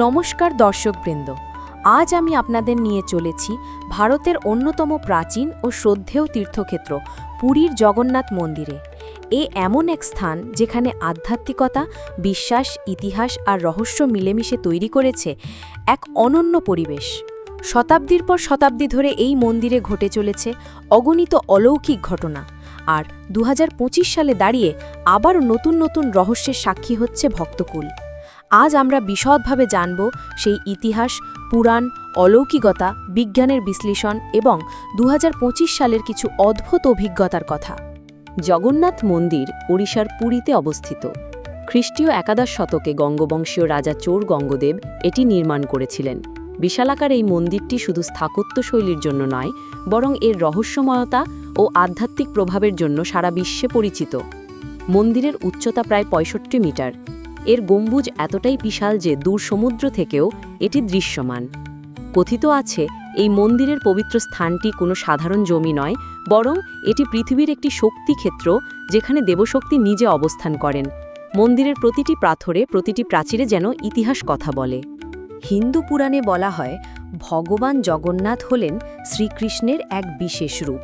নমস্কার দর্শকবৃন্দ। আজ আমি আপনাদের নিয়ে চলেছি ভারতের অন্যতম প্রাচীন ও শ্রদ্ধেয় তীর্থক্ষেত্র, পুরীর জগন্নাথ মন্দিরে। এ এমন এক স্থান যেখানে আধ্যাত্মিকতা, বিশ্বাস, ইতিহাস আর রহস্য মিলেমিশে তৈরি করেছে এক অনন্য পরিবেশ। শতাব্দীর পর শতাব্দী ধরে এই মন্দিরে ঘটে চলেছে অগণিত অলৌকিক ঘটনা আর দু হাজার পঁচিশ সালে দাঁড়িয়ে আবার নতুন নতুন রহস্যের সাক্ষী হচ্ছে ভক্তকুল। আজ আমরা বিশদভাবে জানব সেই ইতিহাস, পুরাণ, অলৌকিকতা, বিজ্ঞানের বিশ্লেষণ এবং দু হাজার পঁচিশ সালের কিছু অদ্ভুত অভিজ্ঞতার কথা। জগন্নাথ মন্দির ওড়িশার পুরীতে অবস্থিত। খ্রিস্টীয় একাদশ শতকে গঙ্গবংশীয় রাজা চোর গঙ্গদেব এটি নির্মাণ করেছিলেন। বিশালাকার এই মন্দিরটি শুধু স্থাপত্য শৈলীর জন্য নয়, বরং এর রহস্যময়তা ও আধ্যাত্মিক প্রভাবের জন্য সারা বিশ্বে পরিচিত। মন্দিরের উচ্চতা প্রায় পঁয়ষট্টি মিটার। এর গম্বুজ এতটাই বিশাল যে দূর সমুদ্র থেকেও এটি দৃশ্যমান। কথিত আছে, এই মন্দিরের পবিত্র স্থানটি কোনো সাধারণ জমি নয়, বরং এটি পৃথিবীর একটি শক্তি ক্ষেত্র যেখানে দেবশক্তি নিজে অবস্থান করেন। মন্দিরের প্রতিটি পাথরে প্রতিটি প্রাচীরে যেন ইতিহাস কথা বলে। হিন্দু পুরাণে বলা হয়, ভগবান জগন্নাথ হলেন শ্রীকৃষ্ণের এক বিশেষ রূপ।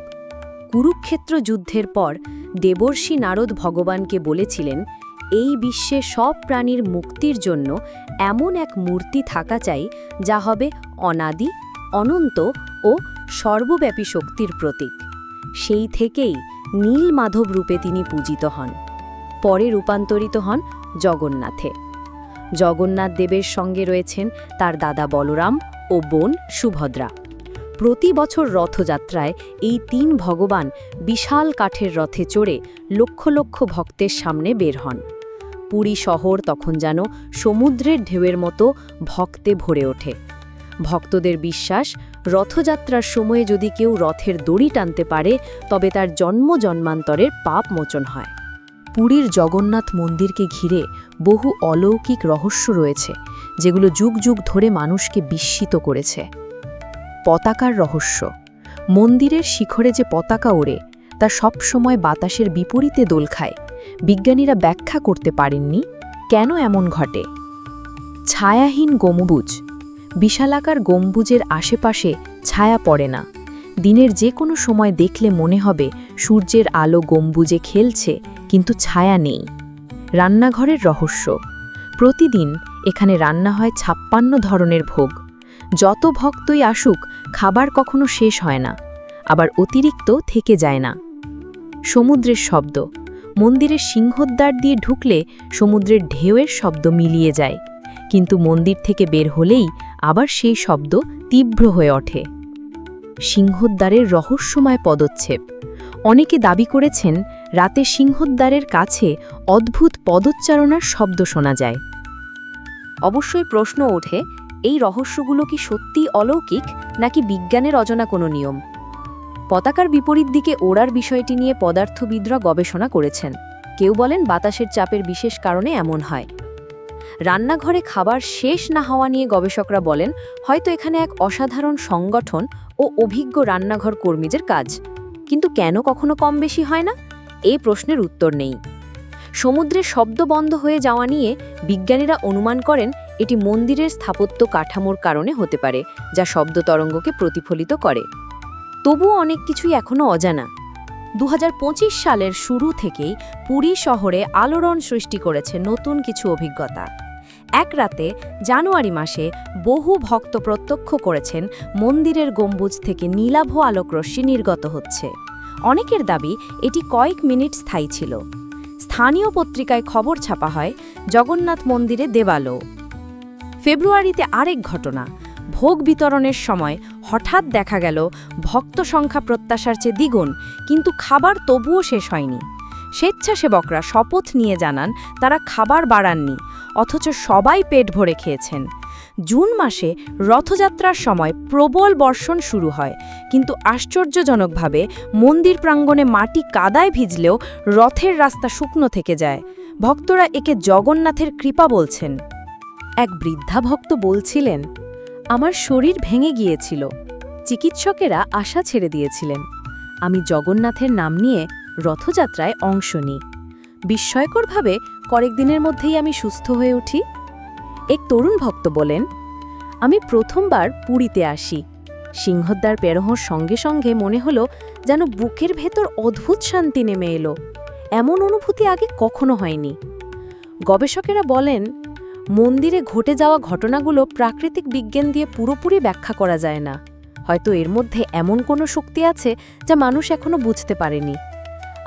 কুরুক্ষেত্র যুদ্ধের পর দেবর্ষি নারদ ভগবানকে বলেছিলেন এই বিশ্বে সব প্রাণীর মুক্তির জন্য এমন এক মূর্তি থাকা চাই যা হবে অনাদি, অনন্ত ও সর্বব্যাপী শক্তির প্রতীক। সেই থেকেই নীল মাধব রূপে তিনি পূজিত হন। পরে রূপান্তরিত হন জগন্নাথে। জগন্নাথ দেবের সঙ্গে রয়েছেন তার দাদা বলরাম ও বোন সুভদ্রা। প্রতি বছর রথযাত্রায় এই তিন ভগবান বিশাল কাঠের রথে চড়ে লক্ষ লক্ষ ভক্তের সামনে বের হন। পুরী শহর তখন যেন সমুদ্রের ঢেউয়ের মতো ভক্তে ভরে ওঠে। ভক্তদের বিশ্বাস, রথযাত্রার সময়ে যদি কেউ রথের দড়ি টানতে পারে, তবে তার জন্ম জন্মান্তরের পাপ মোচন হয়। পুরীর জগন্নাথ মন্দিরকে ঘিরে বহু অলৌকিক রহস্য রয়েছে, যেগুলো যুগ যুগ ধরে মানুষকে বিস্মিত করেছে। পতাকার রহস্য। মন্দিরের শিখরে যে পতাকা ওড়ে, তা সবসময় বাতাসের বিপরীতে দোল খায়। বিজ্ঞানীরা ব্যাখ্যা করতে পারেননি কেন এমন ঘটে। ছায়াহীন গম্বুজ, বিশালাকার গম্বুজের আশেপাশে ছায়া পড়ে না। দিনের যে কোনো সময় দেখলে মনে হবে সূর্যের আলো গম্বুজে খেলছে, কিন্তু ছায়া নেই। রান্নাঘরের রহস্য, প্রতিদিন এখানে রান্না হয় ছাপ্পান্ন ধরনের ভোগ। যত ভক্তই আসুক, খাবার কখনো শেষ হয় না, আবার অতিরিক্ত থেকে যায় না। সমুদ্রের শব্দ মন্দিরের সিংহদ্বার দিয়ে ঢুকলে সমুদ্রের ঢেউয়ের শব্দ মিলিয়ে যায়। কিন্তু মন্দির থেকে বের হলেই আবার সেই শব্দ তীব্র হয়ে ওঠে। সিংহদ্বারের রহস্যময় পদচ্ছেপ অনেকে দাবি করেছেন, রাতে সিংহদ্বারের কাছে অদ্ভুত পদোচ্চারণার শব্দ শোনা যায়। অবশ্যই প্রশ্ন ওঠে, এই রহস্যগুলো কি সত্যিই অলৌকিক, নাকি বিজ্ঞানের অজানা কোনো নিয়ম? পতাকার বিপরীত দিকে ওড়ার বিষয়টি নিয়ে পদার্থবিদরা গবেষণা করেছেন। কেউ বলেন বাতাসের চাপের বিশেষ কারণে এমন হয়। রান্নাঘরে খাবার শেষ না হওয়া নিয়ে গবেষকরা বলেন, হয়তো এখানে এক অসাধারণ সংগঠন ও অভিজ্ঞ রান্নাঘর কর্মীদের কাজ। কিন্তু কেন কখনো কম বেশি হয় না? এই প্রশ্নের উত্তর নেই। সমুদ্রে শব্দ বন্ধ হয়ে যাওয়া নিয়ে বিজ্ঞানীরা অনুমান করেন, এটি মন্দিরের স্থাপত্য কাঠামোর কারণে হতে পারে, যা শব্দ তরঙ্গকে প্রতিফলিত করে। তবুও অনেক কিছুই এখনও অজানা। দু হাজার পঁচিশ সালের শুরু থেকেই পুরী শহরে আলোড়ন সৃষ্টি করেছে নতুন কিছু অভিজ্ঞতা। এক রাতে জানুয়ারি মাসে বহু ভক্ত প্রত্যক্ষ করেছেন মন্দিরের গম্বুজ থেকে নীলাভ আলোকরশ্মি নির্গত হচ্ছে। অনেকের দাবি, এটি কয়েক মিনিট স্থায়ী ছিল। স্থানীয় পত্রিকায় খবর ছাপা হয়, জগন্নাথ মন্দিরে দেবালো ফেব্রুয়ারিতে আরেক ঘটনা ভোগ বিতরণের সময় হঠাৎ দেখা গেল ভক্ত সংখ্যা প্রত্যাশার চেয়ে দ্বিগুণ, কিন্তু খাবার তবুও শেষ হয়নি। স্বেচ্ছাসেবকরা শপথ নিয়ে জানান তারা খাবার বাড়াননি, অথচ সবাই পেট ভরে খেয়েছেন। জুন মাসে রথযাত্রার সময় প্রবল বর্ষণ শুরু হয়, কিন্তু আশ্চর্যজনকভাবে মন্দির প্রাঙ্গণে মাটি কাদায় ভিজলেও রথের রাস্তা শুকনো থেকে যায়। ভক্তরা একে জগন্নাথের কৃপা বলছেন। এক বৃদ্ধা ভক্ত বলছিলেন আমার শরীর ভেঙে গিয়েছিল। চিকিৎসকেরা আশা ছেড়ে দিয়েছিলেন। আমি জগন্নাথের নাম নিয়ে রথযাত্রায় অংশ নিই। বিস্ময়করভাবে কয়েক দিনের মধ্যেই আমি সুস্থ হয়ে উঠি। এক তরুণ ভক্ত বলেন, আমি প্রথমবার পুরীতে আসি। সিংহদ্বার পেরোহর সঙ্গে সঙ্গে মনে হলো যেন বুকের ভেতর অদ্ভুত শান্তি নেমে এলো। এমন অনুভূতি আগে কখনো হয়নি। গবেষকেরা বলেন মন্দিরে ঘটে যাওয়া ঘটনাগুলো প্রাকৃতিক বিজ্ঞান দিয়ে পুরোপুরি ব্যাখ্যা করা যায় না। হয়তো এর মধ্যে এমন কোনো শক্তি আছে যা মানুষ এখনও বুঝতে পারেনি।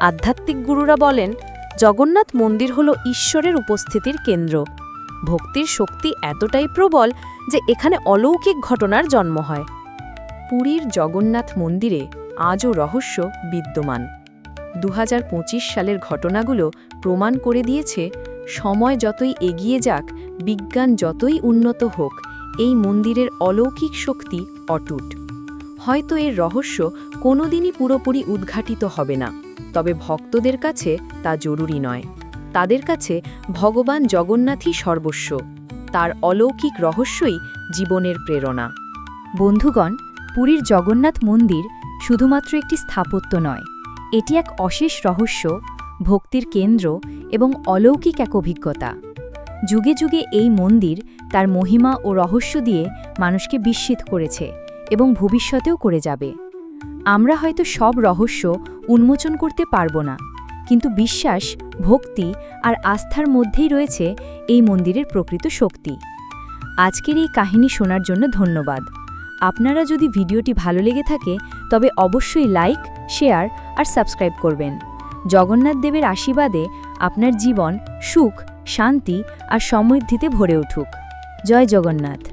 আধ্যাত্মিক গুরুরা বলেন, জগন্নাথ মন্দির হল ঈশ্বরের উপস্থিতির কেন্দ্র। ভক্তির শক্তি এতটাই প্রবল যে এখানে অলৌকিক ঘটনার জন্ম হয়। পুরীর জগন্নাথ মন্দিরে আজও রহস্য বিদ্যমান। দু হাজার পঁচিশ সালের ঘটনাগুলো প্রমাণ করে দিয়েছে সময় যতই এগিয়ে যাক, বিজ্ঞান যতই উন্নত হোক, এই মন্দিরের অলৌকিক শক্তি অটুট। হয়তো এর রহস্য কোনোদিনই পুরোপুরি উদ্ঘাটিত হবে না, তবে ভক্তদের কাছে তা জরুরি নয়। তাদের কাছে ভগবান জগন্নাথই সর্বস্ব, তার অলৌকিক রহস্যই জীবনের প্রেরণা। বন্ধুগণ, পুরীর জগন্নাথ মন্দির শুধুমাত্র একটি স্থাপত্য নয়, এটি এক অশেষ রহস্য ভক্তির কেন্দ্র এবং অলৌকিক এক অভিজ্ঞতা। যুগে যুগে এই মন্দির তার মহিমা ও রহস্য দিয়ে মানুষকে বিস্মিত করেছে এবং ভবিষ্যতেও করে যাবে। আমরা হয়তো সব রহস্য উন্মোচন করতে পারব না, কিন্তু বিশ্বাস, ভক্তি আর আস্থার মধ্যেই রয়েছে এই মন্দিরের প্রকৃত শক্তি। আজকের এই কাহিনী শোনার জন্য ধন্যবাদ। আপনারা যদি ভিডিওটি ভালো লেগে থাকে, তবে অবশ্যই লাইক, শেয়ার আর সাবস্ক্রাইব করবেন। জগন্নাথ দেবের আশীর্বাদে আপনার জীবন সুখ শান্তি আর সমৃদ্ধিতে ভরে উঠুক। জয় জগন্নাথ।